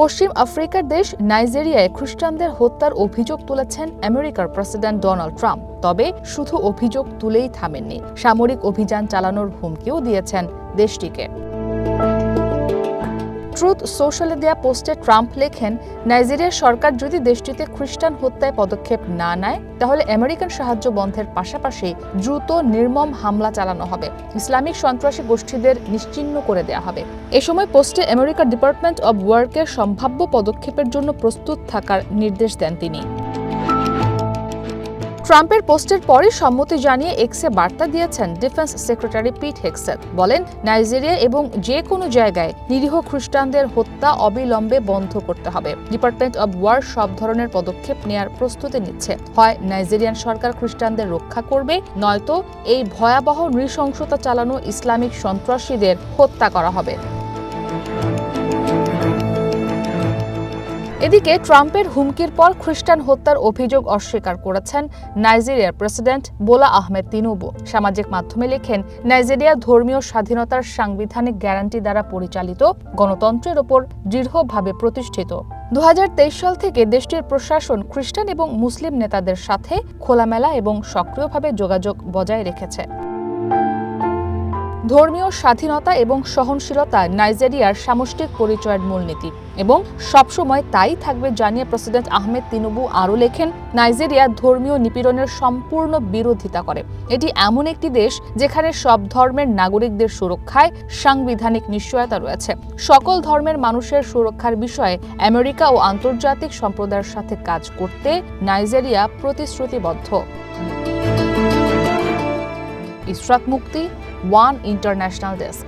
পশ্চিম আফ্রিকার দেশ নাইজেরিয়ায় খ্রিস্টানদের হত্যার অভিযোগ তুলেছেন আমেরিকার প্রেসিডেন্ট ডোনাল্ড ট্রাম্প। তবে শুধু অভিযোগ তুলেই থামেননি, সামরিক অভিযান চালানোর হুমকিও দিয়েছেন দেশটিকে। ট্রুথ সোশ্যালে দেয়া পোস্টে ট্রাম্প লেখেন, নাইজেরিয়ার সরকার যদি দেশটিতে খ্রিস্টান হত্যায় পদক্ষেপ না নেয়, তাহলে আমেরিকান সাহায্য বন্ধের পাশাপাশি দ্রুত নির্মম হামলা চালানো হবে। ইসলামিক সন্ত্রাসী গোষ্ঠীদের নিশ্চিহ্ন করে দেয়া হবে। এ সময় পোস্টে আমেরিকার ডিপার্টমেন্ট অব ওয়ার্কের সম্ভাব্য পদক্ষেপের জন্য প্রস্তুত থাকার নির্দেশ দেন তিনি। ট্রাম্পের পোস্টের পরই সম্মতি জানিয়ে এক্সে বার্তা দিয়েছেন ডিফেন্স সেক্রেটারি পিট হেক্সেট বলেন, নাইজেরিয়া এবং যে কোনো জায়গায় নিরীহ খ্রিস্টানদের হত্যা অবিলম্বে বন্ধ করতে হবে। ডিপার্টমেন্ট অব ওয়ার সব ধরনের পদক্ষেপ নেয়ার প্রস্তুতি নিচ্ছে। হয়, নাইজেরিয়ান সরকার খ্রিস্টানদের রক্ষা করবে, নয়তো এই ভয়াবহ নৃশংসতা চালানো ইসলামিক সন্ত্রাসীদের হত্যা করা হবে। এদিকে ট্রাম্পের হুমকির পর খ্রিস্টান হত্যার অভিযোগ অস্বীকার করেছেন নাইজেরিয়ার প্রেসিডেন্ট বোলা আহমেদ তিনুবু। সামাজিক মাধ্যমে লেখেন, নাইজেরিয়া ধর্মীয় স্বাধীনতার সাংবিধানিক গ্যারান্টি দ্বারা পরিচালিত, গণতন্ত্রের ওপর দৃঢ়ভাবে প্রতিষ্ঠিত। দু হাজার তেইশ সাল থেকে দেশটির প্রশাসন খ্রিস্টান এবং মুসলিম নেতাদের সাথে খোলামেলা এবং সক্রিয়ভাবে যোগাযোগ বজায় রেখেছে। ধর্মীয় স্বাধীনতা এবং সহনশীলতা নাইজেরিয়ার সামষ্টিক পরিচয়ের মূলনীতি এবং সবসময় তাই থাকবে জানিয়ে প্রেসিডেন্ট আহমেদ তিনুবু আরও লেখেন, নাইজেরিয়া ধর্মীয় নিপীড়নের সম্পূর্ণ বিরোধিতা করে। এটি এমন একটি দেশ যেখানে সব ধর্মের নাগরিকদের সুরক্ষায় সাংবিধানিক নিশ্চয়তা রয়েছে। সকল ধর্মের মানুষের সুরক্ষার বিষয়ে আমেরিকা ও আন্তর্জাতিক সম্প্রদায়ের সাথে কাজ করতে নাইজেরিয়া প্রতিশ্রুতিবদ্ধ। ইশরাক মুক্তি ওয়ান ইন্টারন্যাশনাল ডেস্ক